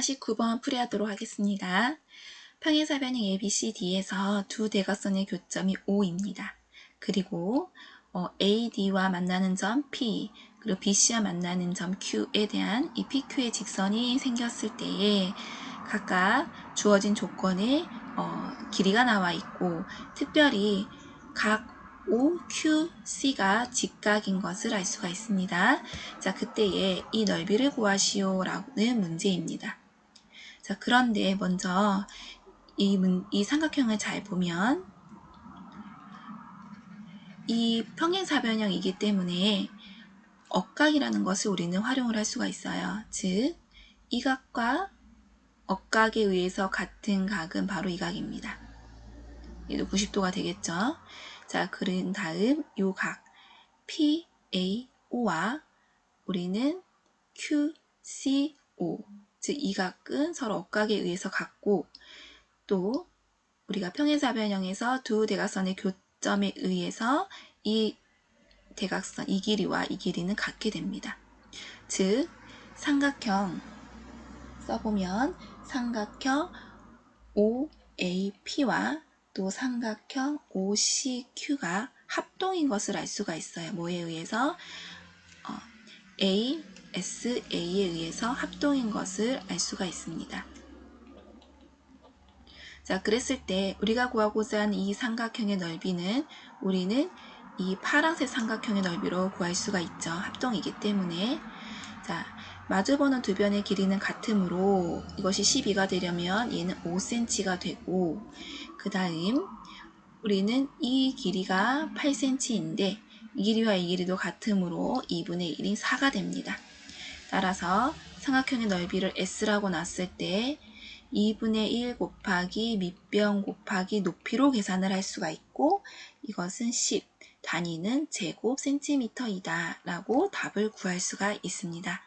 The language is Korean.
49번 풀이하도록 하겠습니다. 평행사변형 ABCD에서 두 대각선의 교점이 O입니다. 그리고 어, AD와 만나는 점 P, 그리고 BC와 만나는 점 Q에 대한 이 PQ의 직선이 생겼을 때에 각각 주어진 조건에 어, 길이가 나와 있고 특별히 각 O, Q, C가 직각인 것을 알 수가 있습니다. 자, 그때에 이 넓이를 구하시오라는 문제입니다. 자, 그런데 먼저 이, 문, 이 삼각형을 잘 보면 이 평행사변형이기 때문에 억각이라는 것을 우리는 활용을 할 수가 있어요. 즉, 이 각과 억각에 의해서 같은 각은 바로 이 각입니다. 얘도 90도가 되겠죠. 자, 그런 다음 요 각 PAO와 우리는 QCO 즉 이 각은 서로 억각에 의해서 같고 또 우리가 평행사변형에서 두 대각선의 교점에 의해서 이 대각선 이 길이와 이 길이는 같게 됩니다. 즉 삼각형 써보면 삼각형 OAP와 또 삼각형 OCQ가 합동인 것을 알 수가 있어요. 뭐에 의해서? 어, A, S, A에 의해서 합동인 것을 알 수가 있습니다. 자, 그랬을 때 우리가 구하고자 하는 이 삼각형의 넓이는 우리는 이 파란색 삼각형의 넓이로 구할 수가 있죠. 합동이기 때문에. 자, 마주보는 두 변의 길이는 같으므로 이것이 12가 되려면 얘는 5cm가 되고 그 다음 우리는 이 길이가 8cm인데 이 길이와 이 길이도 같으므로 2분의 1인 4가 됩니다. 따라서 삼각형의 넓이를 S라고 놨을 때 2분의 1 곱하기 밑변 곱하기 높이로 계산을 할 수가 있고 이것은 10, 단위는 제곱 센티미터이다 라고 답을 구할 수가 있습니다.